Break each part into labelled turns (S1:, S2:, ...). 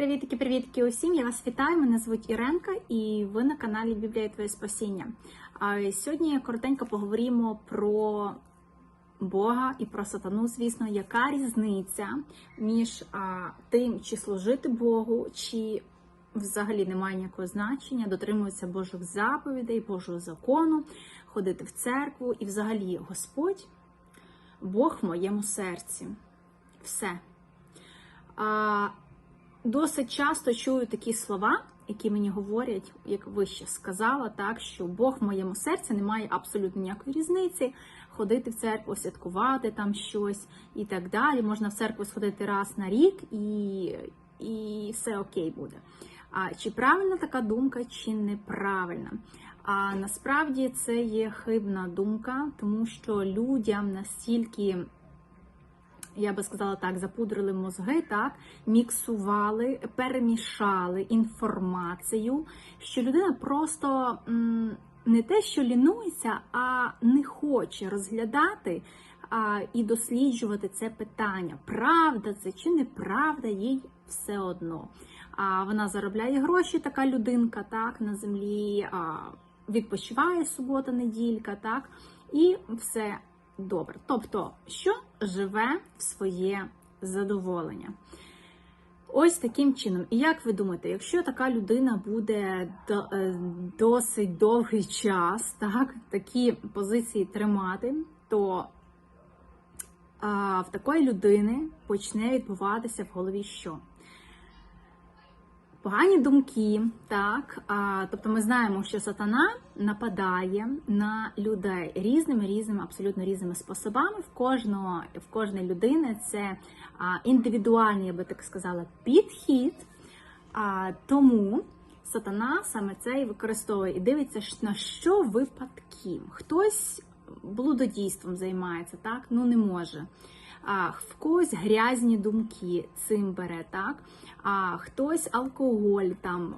S1: Привітки, привітки усім! Я вас вітаю. Мене звуть Іренка, і ви на каналі Біблія Твоє Спасіння. А Сьогодні коротенько поговоримо про Бога і про сатану. Звісно, яка різниця між а, тим, чи служити Богу, чи взагалі немає ніякого значення, дотримуватися Божих заповідей, Божого закону, ходити в церкву і взагалі Господь, Бог в моєму серці. Все. А, Досить часто чую такі слова, які мені говорять, як ви ще сказала, так що Бог в моєму серці не має абсолютно ніякої різниці, ходити в церкву, святкувати там щось і так далі. Можна в церкву сходити раз на рік і, і все окей буде. А чи правильна така думка, чи неправильна? А насправді це є хибна думка, тому що людям настільки я би сказала так, запудрили мозги, так, міксували, перемішали інформацію, що людина просто не те, що лінується, а не хоче розглядати а, і досліджувати це питання. Правда це чи неправда, їй все одно. А вона заробляє гроші, така людинка, так, на землі, а, відпочиває субота, неділька, так, і все добре. Тобто, що живе в своє задоволення. Ось таким чином. І як ви думаєте, якщо така людина буде е, досить довгий час, так, такі позиції тримати, то а, в такої людини почне відбуватися в голові що? Погані думки, так, а, тобто ми знаємо, що сатана нападає на людей різними різними, абсолютно різними способами. В кожного, в кожної людини це а, індивідуальний, я би так сказала, підхід. А, Тому сатана саме це і використовує і дивиться, на що випадки. Хтось блудодійством займається, так, ну не може. А в когось грязні думки цим бере, так? А хтось алкоголь там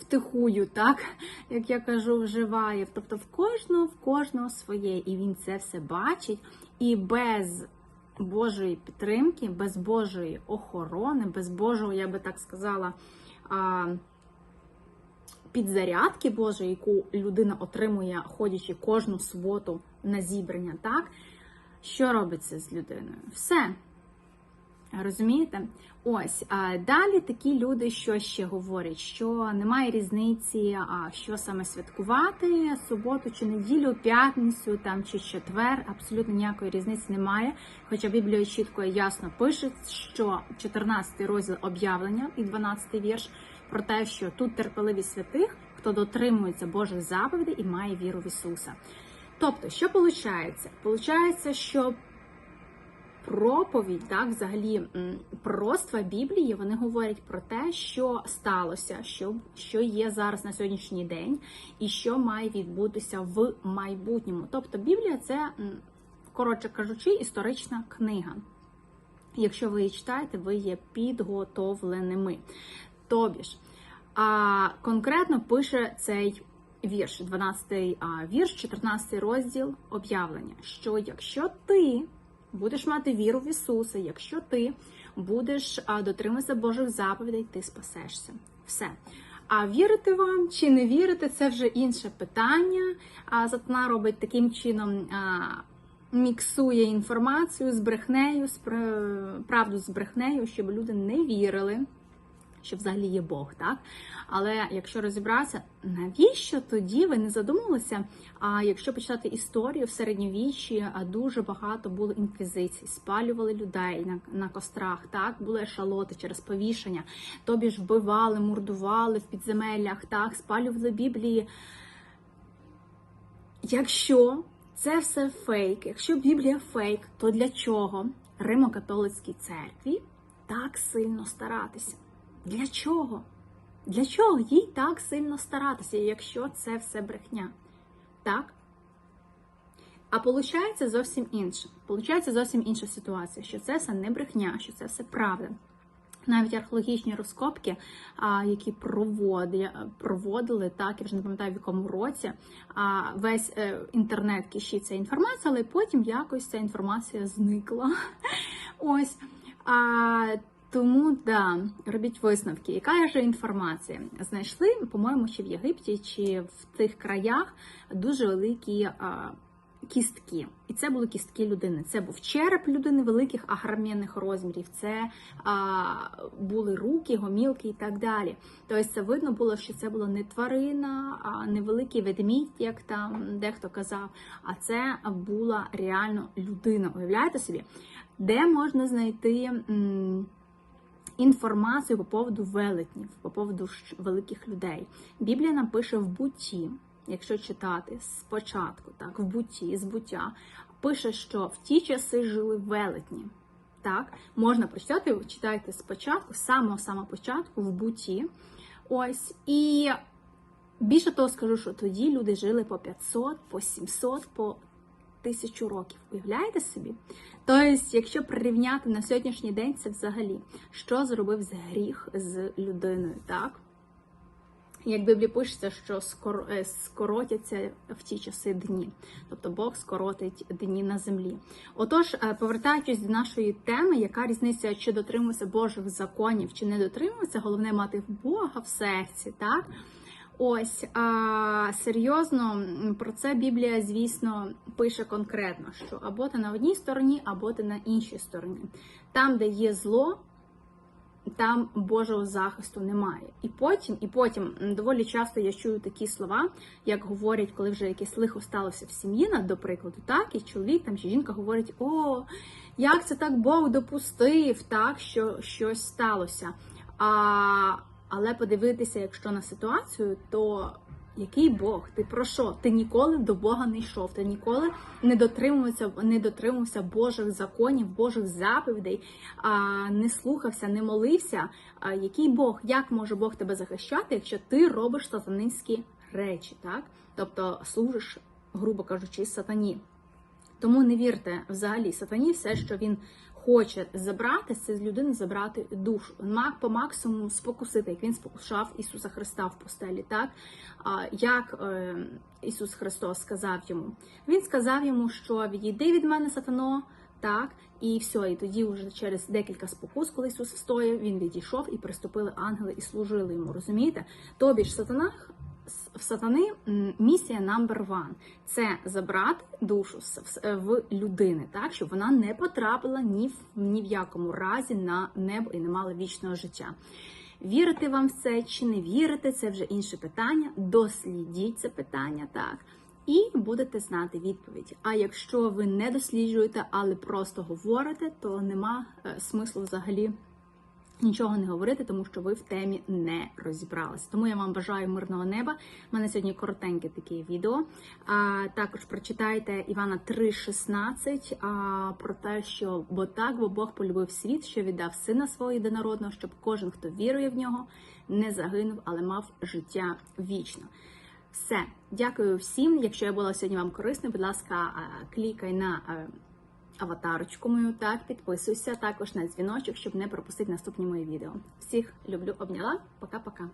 S1: втихую, так, як я кажу, вживає. Тобто в кожного, в кожного своє, і він це все бачить, і без Божої підтримки, без Божої охорони, без Божого, я би так сказала, підзарядки Божої, яку людина отримує, ходячи кожну суботу на зібрання, так? Що робиться з людиною? Все. Розумієте? Ось, а далі такі люди, що ще говорять, що немає різниці, а що саме святкувати суботу чи неділю, п'ятницю там чи четвер, абсолютно ніякої різниці немає. Хоча Біблія чітко і ясно пише, що 14 розділ об'явлення і 12 вірш про те, що тут терпеливість святих, хто дотримується Божих заповідей і має віру в Ісуса. Тобто, що виходить? Получається, що проповідь, так, взагалі, пророцтва Біблії, вони говорять про те, що сталося, що що є зараз на сьогоднішній день, і що має відбутися в майбутньому. Тобто Біблія це, коротше кажучи, історична книга. Якщо ви її читаєте, ви є підготовленими. Тобі ж, а конкретно пише цей вірш, 12-й вірш, 14 розділ об'явлення, що якщо ти будеш мати віру в Ісуса, якщо ти будеш дотримуватися Божих заповідей, ти спасешся. Все. А вірити вам чи не вірити, це вже інше питання. А Сатана робить таким чином. Міксує інформацію з брехнею, з правду з брехнею, щоб люди не вірили що взагалі є Бог, так? Але якщо розібратися, навіщо тоді ви не задумалися? А якщо почитати історію в середньовіччі, дуже багато було інквізицій, спалювали людей на на кострах, так були ешалоти через повішення, тобі ж вбивали, мордували в підземеллях, так, спалювали Біблії. Якщо це все фейк, якщо Біблія фейк, то для чого Римо-католицькій церкві так сильно старатися? Для чого? Для чого їй так сильно старатися, якщо це все брехня? Так? А виходить зовсім інше. Получається зовсім інша ситуація, що це все не брехня, що це все правда. Навіть археологічні розкопки, які проводили, проводили, так, я вже не пам'ятаю в якому році, весь е, інтернет кишиться інформація, але потім якось ця інформація зникла. Ось. Тому да, робіть висновки. Яка ж інформація? Знайшли, по-моєму, чи в Єгипті, чи в тих краях дуже великі кістки. І це були кістки людини. Це був череп людини великих агромінних розмірів, це а, були руки, гомілки і так далі. Тобто це видно було, що це була не тварина, а не великий ведмідь, як там дехто казав, а це була реально людина. Уявляєте собі, де можна знайти. м, Інформацію по поводу велетнів, по поводу великих людей. Біблія нам пише в бутті, якщо читати спочатку, так, в бутті, з буття, пише, що в ті часи жили велетні. Так, можна прочитати, читайте спочатку, з самого самого початку в буті. Ось. І більше того скажу, що тоді люди жили по 500, по 700, по тисячу років. Уявляєте собі? Тобто, якщо прирівняти на сьогоднішній день, це взагалі що зробив з гріх з людиною, так? Як в Біблії пишеться, що е, скоротяться в ті часи дні, тобто Бог скоротить дні на землі. Отож, е, повертаючись до нашої теми, яка різниця, чи дотримується Божих законів, чи не дотримується, головне мати Бога в серці, так? Ось а, серйозно про це Біблія, звісно, пише конкретно, що або ти на одній стороні, або ти на іншій стороні. Там, де є зло, там Божого захисту немає. І потім, і потім доволі часто я чую такі слова, як говорять, коли вже якесь лихо сталося в сім'ї, до прикладу, так, і чоловік там чи жінка говорить: о, як це так Бог допустив, так, що щось сталося. А, але подивитися, якщо на ситуацію, то який Бог? Ти про що? Ти ніколи до Бога не йшов, ти ніколи не дотримувався, не дотримувався Божих законів, Божих заповідей, не слухався, не молився. Який Бог? Як може Бог тебе захищати, якщо ти робиш сатанинські речі, так? Тобто служиш, грубо кажучи, сатані. Тому не вірте взагалі сатані, все, що він хоче забрати, це з людини забрати душу. Мак по максимуму спокусити, як він спокушав Ісуса Христа в постелі. Так як е, Ісус Христос сказав йому? Він сказав йому, що відійди від мене, сатано. Так, і все, і тоді, вже через декілька спокус, коли Ісус встояв, він відійшов і приступили ангели і служили йому. Розумієте? Тобі ж сатана в сатани місія number one – це забрати душу в людини, так щоб вона не потрапила ні в ні в якому разі на небо і не мала вічного життя. Вірити вам в це чи не вірити, це вже інше питання. Дослідіть це питання, так. І будете знати відповідь. А якщо ви не досліджуєте, але просто говорите, то нема е, смислу взагалі нічого не говорити, тому що ви в темі не розібралися. Тому я вам бажаю мирного неба. У мене сьогодні коротеньке таке відео. А, також прочитайте Івана 3,16 а, про те, що бо так, бо Бог полюбив світ, що віддав сина свого єдинородного, щоб кожен, хто вірує в нього, не загинув, але мав життя вічно. Все, дякую всім. Якщо я була сьогодні вам корисною, будь ласка, клікай на. Аватарочку мою, так, підписуйся також на дзвіночок, щоб не пропустити наступні мої відео. Всіх люблю, обняла. Пока-пока.